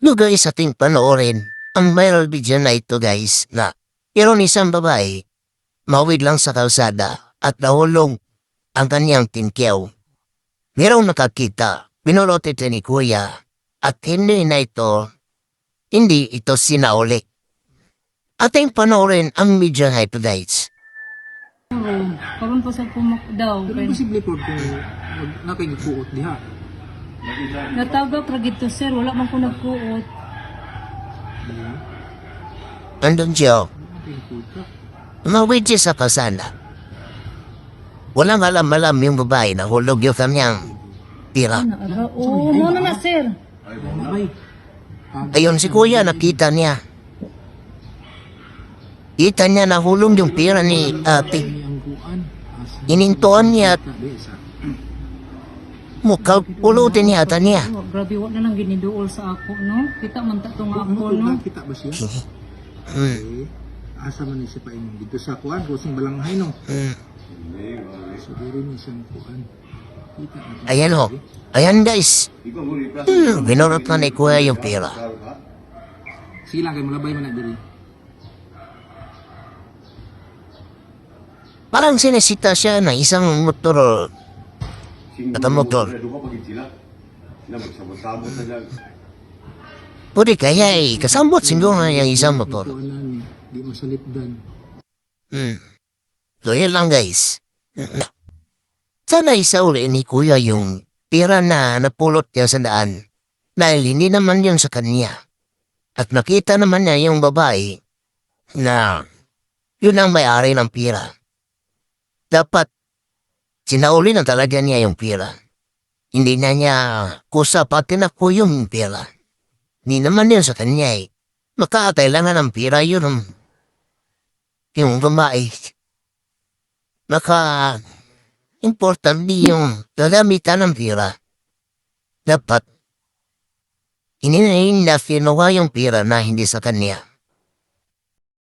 No guys, ating panoorin ang viral video na ito guys na meron isang babae mawid lang sa kalsada at nahulong ang kanyang tinkyaw. Merong nakakita, pinulot ito ni kuya at hindi na ito, hindi ito sinauli. Ating panoorin ang video na ito guys. Karon pa sa pumak daw. Pero posible po kung wag na kayo nagkuot diha. Natawag ra gito sir, wala man ko nagkuot. Andun siya, Na kayo nagkuot ka. mawid siya sa kalsada. Walang alam-alam yung babae na hulog yung kanyang tira. Ano ara? Oo, mo na na sir. Ano ay? Ayon si kuya, nakita niya. Kita niya na hulong yung pira ni ate. Ini ang kuan. Asa Inintuan niya at mukha pulutin niya ata niya. Oh, grabe wa na nang giniduol sa ako, no? Kita man ta to nga ako, no? kita ba siya? Eh, asa man ni siya pa ingon dito sa kuan kusing balanghay no. Siguro ni siyang kuan. Ayan ho. Ayan guys. Hmm, binurot na ni kuya yung pira. Sila kay mulabay man na diri. Parang sinesita siya ng isang motor. At ang motor. Pwede kaya eh, kasambot siguro na yung isang motor. Di masalipdan. Hmm. So yun lang guys. Sana isauli ni kuya yung pira na napulot niya sa daan. Dahil hindi naman yun sa kanya. At nakita naman niya yung babae na yun ang may-ari ng pira. Dapat sinauli na talaga niya yung pira. Hindi na niya kusa pati na po yung pira. Hindi naman yun sa kanya eh. Makakailangan ng pira yun yung babae. Naka importante yung gagamitan ng pira. Dapat hininayin na kinuha yung pira na hindi sa kanya.